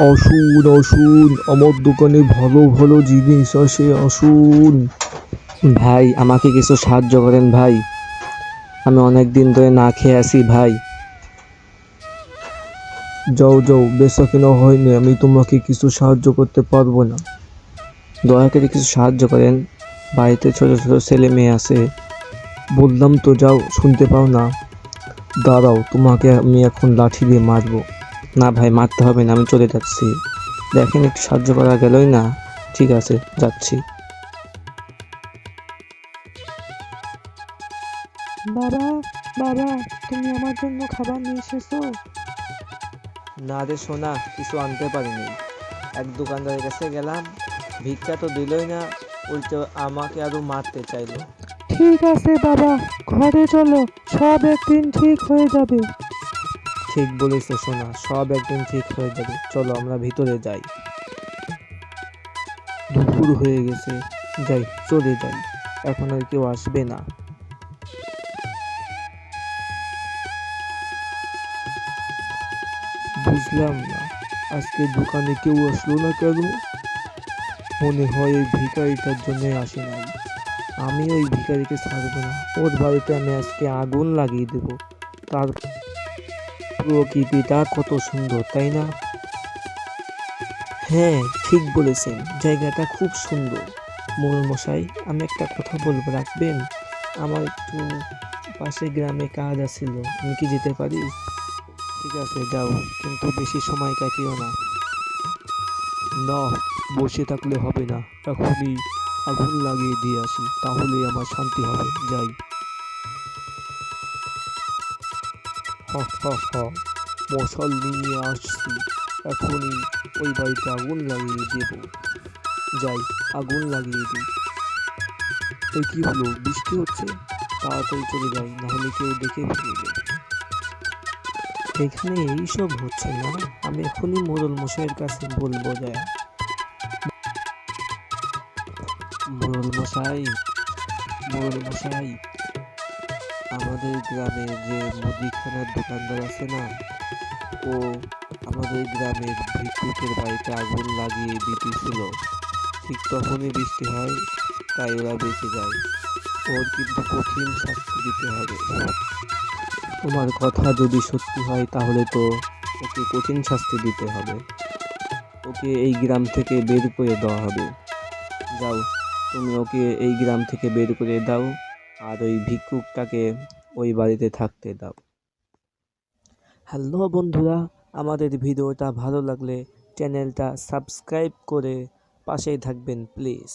আসুন আসুন আমার দোকানে ভালো ভালো জিনিস আছে আসুন। ভাই আমাকে কিছু সাহায্য করেন ভাই। আমি অনেক দিন ধরে না খেয়ে আছি ভাই। যাও যাও বেচা কেনা হয়নি আমি তোমাকে কিছু সাহায্য করতে পারব না। দয়া করে কিছু সাহায্য করেন। বাড়িতে ছোট ছোট ছেলে মেয়ে আছে। বললাম তো যাও শুনতে পাও না। দাঁড়াও তোমাকে আমি এখন লাঠি দিয়ে মারবো। না ভাই মারতে হবে না আমি চলে যাচ্ছি। দেখেন একটু সাহায্য করা গেলই না। ঠিক আছে যাচ্ছি। বাবা বাবা তুমি আমার জন্য খাবার নিয়ে এসেছ? না রে সোনা কিছু আনতে পারিনি। এক দোকানদারের কাছে গেলাম ভিক্ষা তো দিলই না উল্টো আমাকে আরও মারতে চাইলো। ঠিক আছে, বাবা। ঘরে চলো, সব একদিন ঠিক হয়ে যাবে। ঠিক বলেছে, সোনা, সব একদিন ঠিক হয়ে যাবে। চলো, আমরা ভিতরে যাই। দুপুর হয়ে গেছে। যাই, চলে যাই। এখন আর কেউ আসবে না। বুঝলাম না, আজকে দোকানে কেউ আসলো না কেন? মনে হয় এই ভিখারিটার জন্য আসে নাই। আমি ওই ভিখারিকে ছাড়বো না। ওর বাড়িতে আমি আজকে আগুন লাগিয়ে দেব। তার প্রকৃতিটা কত সুন্দর, তাই না? হ্যাঁ ঠিক বলেছেন। জায়গাটা খুব সুন্দর। মশাই, আমি একটা কথা বলব, রাখবেন? আমার একটু পাশে গ্রামে কাজ আছিল। আমি কি যেতে পারি? ঠিক আছে, যাও, কিন্তু বেশি সময় কাটিও না। না, বসে থাকলে হবে না। এখনই আগুন লাগিয়ে দিয়ে আসি, তাহলেই আমার শান্তি হবে, যাই। হা মশাল নিয়ে আসছি, এখনই ওই বাড়িতে আগুন লাগিয়ে দেব। যাই, আগুন লাগিয়ে দিই। এই কি হলো, বৃষ্টি হচ্ছে? তাড়াতাড়ি চলে যাই, নাহলে কেউ দেখে ফেলবে। এখানে এইসব হচ্ছে না, আমি এখনই মোড়ল মশাইয়ের কাছে বলব যায় মোড়ল মশাই মোড়ল মশাই আমাদের গ্রামে যে মুদিখানার দোকানদার আছে না, ও আমাদের গ্রামের ভিক্ষুকের বাড়িতে আগুন লাগিয়ে দিতেছিল। ঠিক তখনই বৃষ্টি হয়, তাই ওরা বেঁচে যায়। ওর কিন্তু কঠিন শাস্তি দিতে হবে। তোমার কথা যদি সত্যি হয়, তাহলে তো ওকে কঠিন শাস্তি দিতে হবে। ওকে এই গ্রাম থেকে বের করে দেওয়া হবে। যাও। তুমি ওকে এই গ্রাম থেকে বের করে দাও, আর ওই ভিক্ষুকটাকে ওই বাড়িতে থাকতে দাও। হ্যালো বন্ধুরা, আমাদের ভিডিওটা ভালো লাগলে চ্যানেলটা সাবস্ক্রাইব করে পাশেই থাকবেন, প্লিজ।